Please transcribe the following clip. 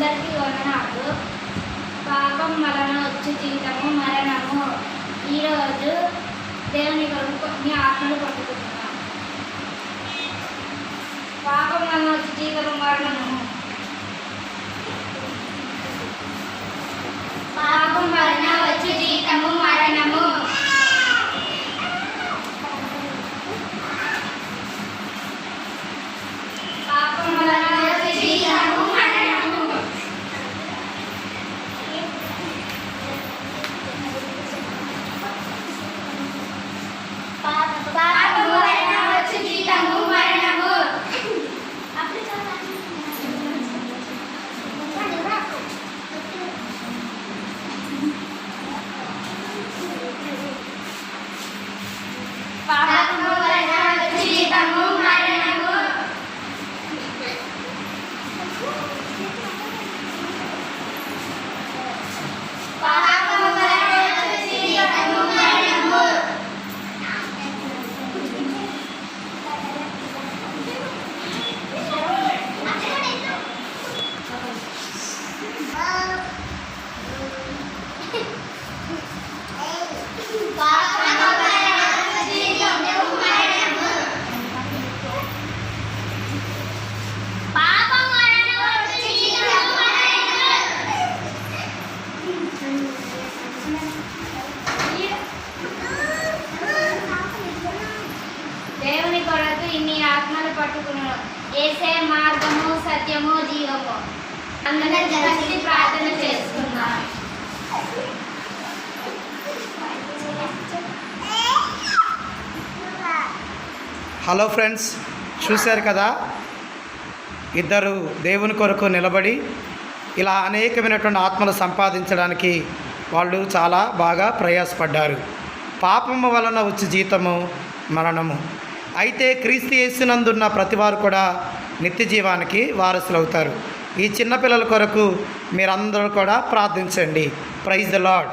అన్నాడు పాపం వలన వచ్చి జీవితము మరణము. ఈరోజు దేవుని కొరకు మీ ఆత్మలు పట్టుకుంటున్నాం పాపం వలన వచ్చి జీవితము మరణము పాపం వలన వచ్చి జీవితము మరణము పాపం వలన వచ్చి జీవితము మరణము పాపము వలన వచ్చి జీవితము మరణము పాపము వలన వచ్చి జీవితము మరణము పాపము వలన వచ్చి జీవితము మరణము పాపము వలన వచ్చి జీవితము మరణము పాపము వలన వచ్చి జీవితము దేవుని కొరకు ఇన్ని ఆత్మలు ఏసే మార్గము సత్యము జీవము. అందరం కలిసి ప్రార్థన చేసుకుందాం. హలో ఫ్రెండ్స్ చూశారు కదా? ఇద్దరు దేవుని కొరకు నిలబడి ఇలా అనేకమైనటువంటి ఆత్మలు సంపాదించడానికి వాళ్ళు చాలా బాగా ప్రయాసపడ్డారు. పాపము వలన వచ్చే జీతము మరణము. అయితే క్రీస్తు యేసునందున్న ప్రతివారు కూడా నిత్య జీవానికి వారసులు అవుతారు ఈ చిన్నపిల్లల కొరకు మీరందరూ కూడా ప్రార్థించండి. Praise the lord